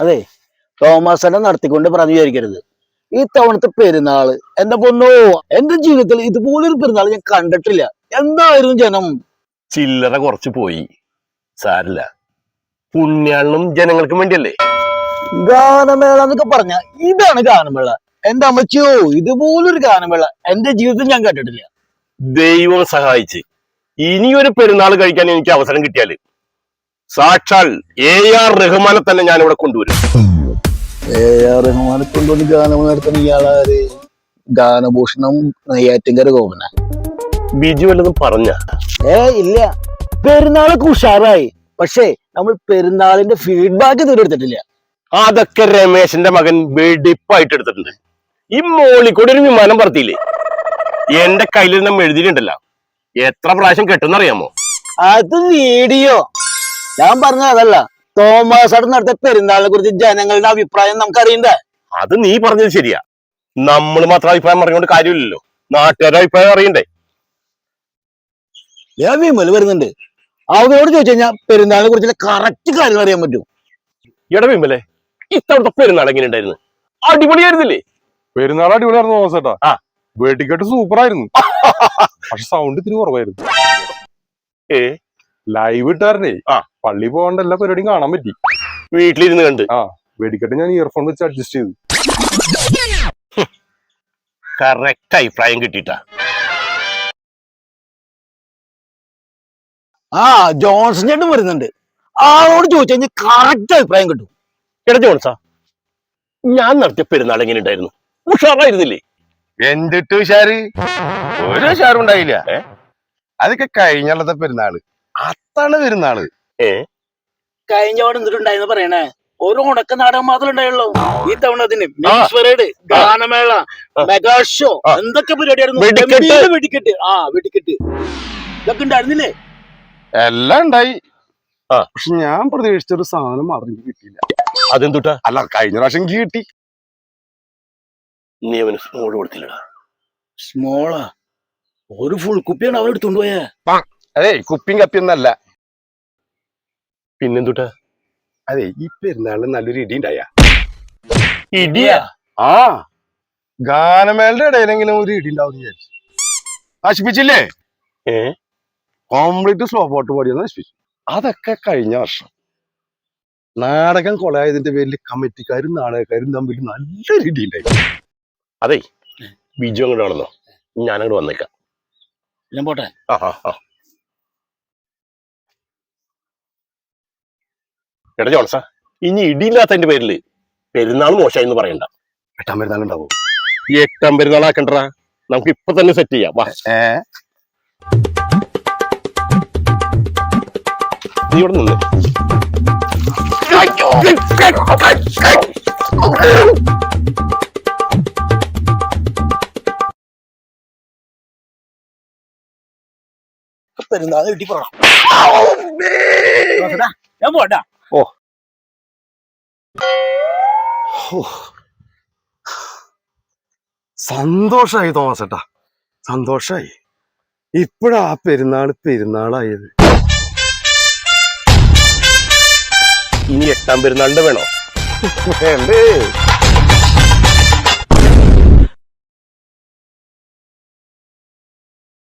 അതെ തോമസനെ നടത്തിക്കൊണ്ട് പറഞ്ഞു വിചാരിക്കരുത്. ഈ തവണത്തെ പെരുന്നാൾ എന്റെ പൊന്നോ എന്റെ ജീവിതത്തിൽ ഇതുപോലൊരു പെരുന്നാൾ ഞാൻ കണ്ടിട്ടില്ല. എന്തായിരുന്നു ജനം? ചില്ലറ കുറച്ച് പോയി. സാരില്ല. പുണ്യാളും ജനങ്ങൾക്ക് വേണ്ടിയല്ലേ? ഗാനമേള എന്നൊക്കെ പറഞ്ഞ ഇതാണ് ഗാനമേള. എന്റെ അമ്മച്ചിയോ ഇതുപോലൊരു ഗാനമേള എന്റെ ജീവിതത്തിൽ ഞാൻ കേട്ടിട്ടില്ല. ദൈവം സഹായിച്ച്. ഇനിയൊരു പെരുന്നാൾ കഴിക്കാൻ എനിക്ക് അവസരം കിട്ടിയാൽ സാക്ഷാൽ എ ആർ റഹ്മാനെ തന്നെ ഞാൻ ഇവിടെ കൊണ്ടുവരും. എ ആർ റഹ്മാനെ കൊണ്ടുവന്ന് ഗാനം നടത്തുന്ന ഇയാളാര്? ഗാനഭൂഷണം നെയ്യാറ്റിങ്കര ഗോപന ബിജു വല്ലതും പറഞ്ഞ? ഏ ഇല്ല. പെരുന്നാളൊക്കെ ഉഷാറായി. പക്ഷേ നമ്മൾ പെരുന്നാളിന്റെ ഫീഡ്ബാക്ക് എടുത്തിട്ടില്ല. അതൊക്കെ രമേശന്റെ മകൻ വെടിപ്പായിട്ട് എടുത്തിട്ടുണ്ട്. ഈ മോളിക്കൂടെ ഒരു വിമാനം പറത്തിയില്ലേ? എന്റെ കയ്യിൽ നിന്നും എഴുതിയിട്ടുണ്ടല്ലോ. എത്ര പ്രാവശ്യം കെട്ടുന്നറിയാമോ? അത് വീഡിയോ. ഞാൻ പറഞ്ഞ അതല്ല തോമസ് നടത്തിയ പെരുന്നാളിനെ കുറിച്ച് ജനങ്ങളുടെ അഭിപ്രായം നമുക്ക് അറിയണ്ടേ അത് നീ പറഞ്ഞത് ശരിയാ. നമ്മൾ മാത്രം അഭിപ്രായം പറഞ്ഞുകൊണ്ട് കാര്യമില്ലല്ലോ. നാട്ടുകാരുടെ അഭിപ്രായം അറിയണ്ടേ? ഞാൻ വിമൽ വരുന്നുണ്ട്. അവരോട് ചോദിച്ചു കഴിഞ്ഞാൽ പെരുന്നാളിനെ കുറിച്ച് കറക്റ്റ് കാര്യങ്ങൾ അറിയാൻ പറ്റും എടാ വിമലെ ഇത്തവണത്തെ പെരുന്നാൾ എങ്ങനെ ഉണ്ടായിരുന്നു അടിപൊളിയായിരുന്നില്ലേ? പെരുന്നാൾ അടിപൊളിയായിരുന്നു തോമസേട്ടാ. ആ. വെടിക്കെട്ട് സൂപ്പർ ആയിരുന്നു പക്ഷെ സൗണ്ട് ഇത്തിരി കുറവായിരുന്നു. ഏ? ലൈവ് ഇട്ടാരനെ ആ. പള്ളി പോകേണ്ട എല്ലാ പരിപാടിയും കാണാൻ പറ്റി. വീട്ടിലിരുന്ന് കണ്ട്. ആ വെടിക്കെട്ട് ഞാൻ ഇയർഫോൺ വെച്ച് അഡ്ജസ്റ്റ് ചെയ്തു. കറക്റ്റ് അഭിപ്രായം കിട്ടിട്ടാ ആ ജോൺസൺ ചേട്ടൻ വരുന്നുണ്ട്. ആളോട് ചോദിച്ചു കഴിഞ്ഞാൽ കറക്റ്റ് അഭിപ്രായം കിട്ടും. എടാ ജോൺസാ ഞാൻ നടത്തിയ പെരുന്നാൾ എങ്ങനെ ഉണ്ടായിരുന്നു ഉഷാറായിരുന്നില്ലേ? എന്തിട്ട് ഉഷാറ്? ഒരു ഉഷാറും ഉണ്ടായില്ല. അതൊക്കെ കഴിഞ്ഞുള്ളത്തെ പെരുന്നാൾ. അത്താണ് പെരുന്നാൾ. കഴിഞ്ഞ തവണ എന്തിട്ടുണ്ടായെന്ന് പറയണേ? ഒരു ഉണക്ക നാടകം മാത്രമേ ഉണ്ടായുള്ളൂ. ഈ തവണ അതിന് മിക്സ് പരേഡ് ഗാനമേള മെഗാ ഷോ ആ. എന്തൊക്കെ പരിപാടിയായിരുന്നു? വെടിക്കെട്ട്. ആ വെടിക്കെട്ട്. ഇതൊക്കെ ഉണ്ടായിരുന്നില്ലേ? എല്ലാം ഉണ്ടായി. പക്ഷെ ഞാൻ പ്രതീക്ഷിച്ച ഒരു സാധനം അറിഞ്ഞു കിട്ടിയില്ല. അതെന്തുട്ടാ? അല്ല കഴിഞ്ഞ പ്രാവശ്യം കിട്ടി. നീ അവന് സ്മോൾ കൊടുത്തില്ലടാ. സ്മോളാ ഒരു ഫുൾ കുപ്പിയാണ് അവൻ എടുത്തോണ്ട് പോയേ. അതെ കുപ്പിയും കപ്പിയൊന്നല്ല പിന്നെന്തുട്ടാ? അതെ ഈ പെരുന്നാളിന് നല്ലൊരു ഇടി ഉണ്ടായ. ഇടിയാ? ആ ഗാനമേളയുടെ ഇടയിലെങ്കിലും ഒരു ഇടി ഉണ്ടാവും വിചാരിച്ചു. നശിപ്പിച്ചില്ലേ? ഏ? കോംപ്ലീറ്റ് സ്ലോ പോട്ട് നശിപ്പിച്ചു. അതൊക്കെ കഴിഞ്ഞ വർഷം. നാടകം കൊളായതിന്റെ പേരിൽ കമ്മിറ്റിക്കാരും നാടകക്കാരും തമ്മിൽ നല്ലൊരു ഇടി ഉണ്ടായി. അതെ ബിജു അങ്ങോട്ട് വേണമെന്നോ ഞാനങ്ങോട്ട് വന്നേക്കാം. ഞാൻ പോട്ടെ? ആ ആ ആ. എടാ ജോൺസ ഇനി ഇടിയില്ലാത്തതിന്റെ പേരിൽ പെരുന്നാൾ മോശമായി എന്ന് പറയണ്ട. എട്ടാം പെരുന്നാൾ ഉണ്ടാവും. ഈ എട്ടാം പെരുന്നാൾ ആക്കണ്ടടാ. നമുക്ക് ഇപ്പൊ തന്നെ സെറ്റ് ചെയ്യാം. വാ. ഏ? നീ ഇവിടെ നിന്ന്. പെരുന്നാൾ കിട്ടി പോണം. ഞാൻ പോട്ടാ. സന്തോഷായി തോമസ് ഏട്ടാ. സന്തോഷായി. ഇപ്പോഴാ ആ പെരുന്നാൾ പെരുന്നാളായത്. ഇനി എട്ടാം പെരുന്നാളിന്റെ വേണോ? വേണ്ടേ.